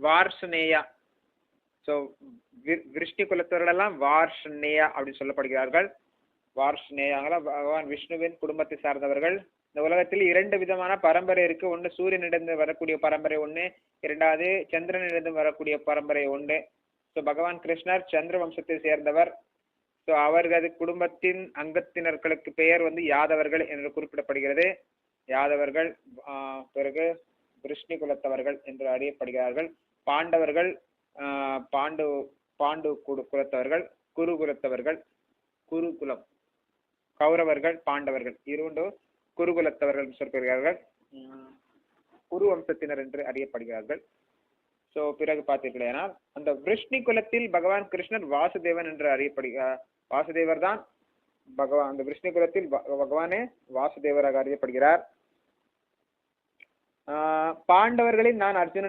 வார்ஷனேயா. So விருஷ்டி குலத்தவர்களெல்லாம் வார்ஷனேயா அப்படின்னு சொல்லப்படுகிறார்கள். வார்ஷ்ணேயாங்களா பகவான் விஷ்ணுவின் குடும்பத்தை சார்ந்தவர்கள். இந்த உலகத்தில் இரண்டு விதமான பரம்பரை இருக்கு. ஒன்று சூரியனிடந்து வரக்கூடிய பரம்பரை ஒன்று இரண்டாவது சந்திரனிடந்து வரக்கூடிய பரம்பரை ஒன்று ஸோ பகவான் கிருஷ்ணர் சந்திர வம்சத்தை சேர்ந்தவர். ஸோ அவர்களது குடும்பத்தின் அங்கத்தினர்களுக்கு பெயர் வந்து யாதவர்கள் என்று குறிப்பிடப்படுகிறது. யாதவர்கள் ஆஹ், பிறகு விருஷ்ணி குலத்தவர்கள் என்று அறியப்படுகிறார்கள். பாண்டவர்கள் பாண்டு பாண்டு குடு குலத்தவர்கள் குரு குலத்தவர்கள் குருகுலம் கௌரவர்கள் பாண்டவர்கள். இரண்டு குருகுலத்தவர்கள் என்று குரு வம்சத்தினர் என்று அறியப்படுகிறார்கள். சோ பிறகு பார்த்தீர்களேனால் அந்த விஷ்ணி குலத்தில் பகவான் கிருஷ்ணர் வாசுதேவன் என்று அறியப்படுகிறார் வாசுதேவர் தான் பகவான் அந்த விஷ்ணு குலத்தில் பகவானே வாசுதேவராக அறியப்படுகிறார். ஆஹ் பாண்டவர்களில் நான் அர்ஜுனன்